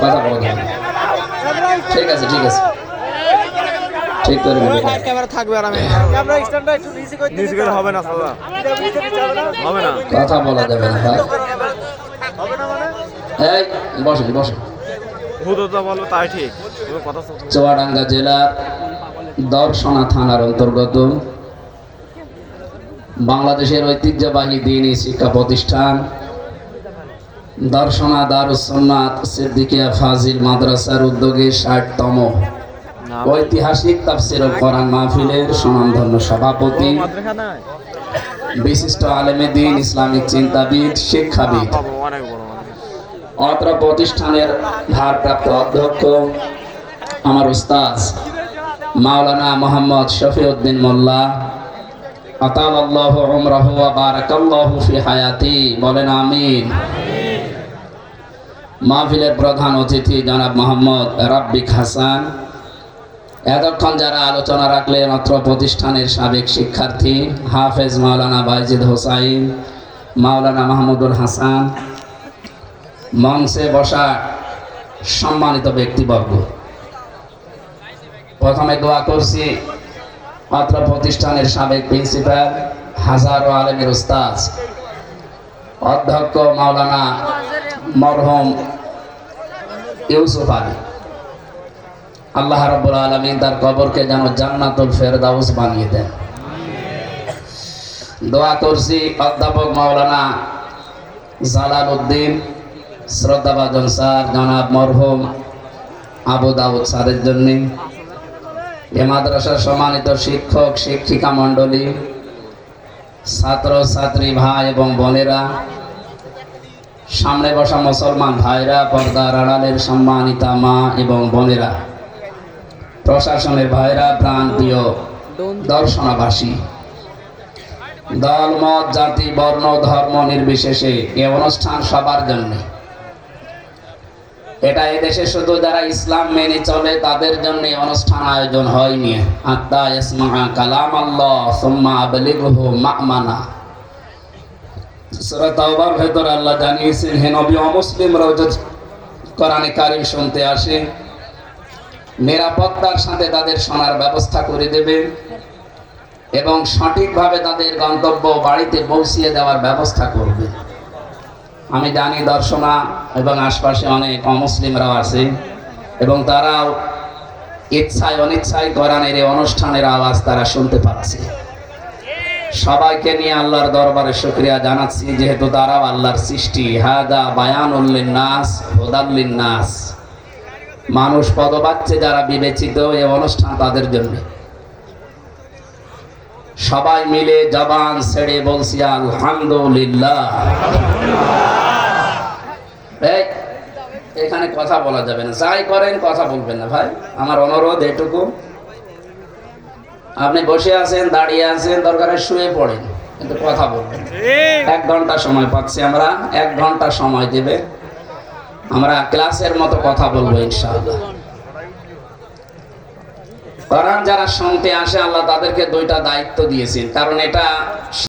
কথা। ঠিক আছে ঠিক আছে ঠিক থাকবে আর আমি চুয়াডাঙ্গা জেলার দর্শনা থানার অন্তর্গত বাংলাদেশের ঐতিহ্যবাহী দিনী শিক্ষা প্রতিষ্ঠান। দর্শনা দারুসন্নাথ সিদ্দিকিয়া ফাজিল মাদ্রাসার উদ্যোগে ষাটতম ঐতিহাসিক তাফসির কোরআন মাহফিলের সুনামধন্য সভাপতি। বিশিষ্ট আলেমে দিন ইসলামিক চিন্তাবিদ শিক্ষাবিদ। অত্র প্রতিষ্ঠানের ভারপ্রাপ্ত অধ্যক্ষ আমার উস্তাজ মাওলানা মোহাম্মদ শফিউদ্দিন মোল্লা। আতাল্লাহ উমরাহু ওয়া বারাকাল্লাহু ফি হায়াতি। বলেন আমিন। মাহফিলের প্রধান অতিথি জনাব মোহাম্মদ রাব্বিক হাসান এতক্ষণ যারা আলোচনা রাখলেন অত্র প্রতিষ্ঠানের সাবেক শিক্ষার্থী হাফেজ মাওলানা বাইজিদ হোসাইন, মাওলানা মাহমুদুল হাসান, মঞ্চে বসা সম্মানিত ব্যক্তিবর্গ। প্রথমে দোয়া করছি অত্র প্রতিষ্ঠানের সাবেক প্রিন্সিপাল হাজারো আলমের উস্তাজ অধ্যক্ষ মাওলানা মরহম ইউসুফ আলী। আল্লাহ রব্বুল আলমিন তার কবরকে যেন জান্নাতুল ফেরদাউস বানিয়ে দেন। দোয়া করছি অধ্যাপক মাওলানা জালাল উদ্দিন শ্রদ্ধাভাজন স্যার জনাব মরহুম আবু দাউদ স্যারের জন্য। এ মাদ্রাসার সম্মানিত শিক্ষক, শিক্ষিকা মণ্ডলী ছাত্র ছাত্রী ভাই এবং বোনেরা, সামনে বসা মুসলমান ভাইরা, পর্দার আড়ালের সম্মানিতা মা এবং বোনেরা, প্রশাসনের ভাইরা প্রাণ প্রিয় দর্শনাবাসী দল মত জাতি, বর্ণ, ধর্ম নির্বিশেষে এ অনুষ্ঠান সবার জন্য এটা এদেশে শুধু যারা ইসলাম মেনে চলে, তাদের জন্য অনুষ্ঠান আয়োজন হয়নি। আত্মা ইসমা কালাম আল্লাহ সুম্মা আবলিগহু মা'মানা। সূরা ভেতর আল্লাহ জানিয়েছেন, হে নবী অমুসলিমরাও যদি কোরআনে কারিম শুনতে আসে। নিরাপত্তার সাথে তাদের শোনার ব্যবস্থা করে দেবে এবং সঠিকভাবে তাদের গন্তব্য বাড়িতে পৌঁছিয়ে দেওয়ার ব্যবস্থা করবে। আমি জানি দর্শনা এবং আশপাশে অনেক অমুসলিমরাও আছে। এবং তারাও ইচ্ছায় অনিচ্ছায় কোরআনের এই অনুষ্ঠানের আওয়াজ তারা শুনতে পাচ্ছে। সবাইকে নিয়ে আল্লাহর দরবারে শুক্রিয়া জানাচ্ছি, যেহেতু তারাও আল্লাহর সৃষ্টি। হাদা বায়ান উল্লিন নাস হোদাল্লিন নাস মানুষ পদবাচ্ছে যারা বিবেচিত এই অনুষ্ঠান তাদের জন্য। সবাই মিলে জবান ছেড়ে বলছি, আলহামদুলিল্লাহ। এখানে কথা বলা যাবে না। যাই করেন কথা বলবেন না ভাই। আমার অনুরোধ এটুকু। আপনি বসে আছেন দাঁড়িয়ে আছেন দরকারে শুয়ে পড়েন কিন্তু কথা বলবেন। এক ঘণ্টা সময় পাচ্ছি আমরা। এক ঘণ্টা সময় দেবে। আমরা ক্লাসের মতো কথা বলব ইনশাআল্লাহ। কোরআন যারা শুনতে আসে আল্লাহ তাদেরকে দুইটা দায়িত্ব দিয়েছেন। কারণ এটা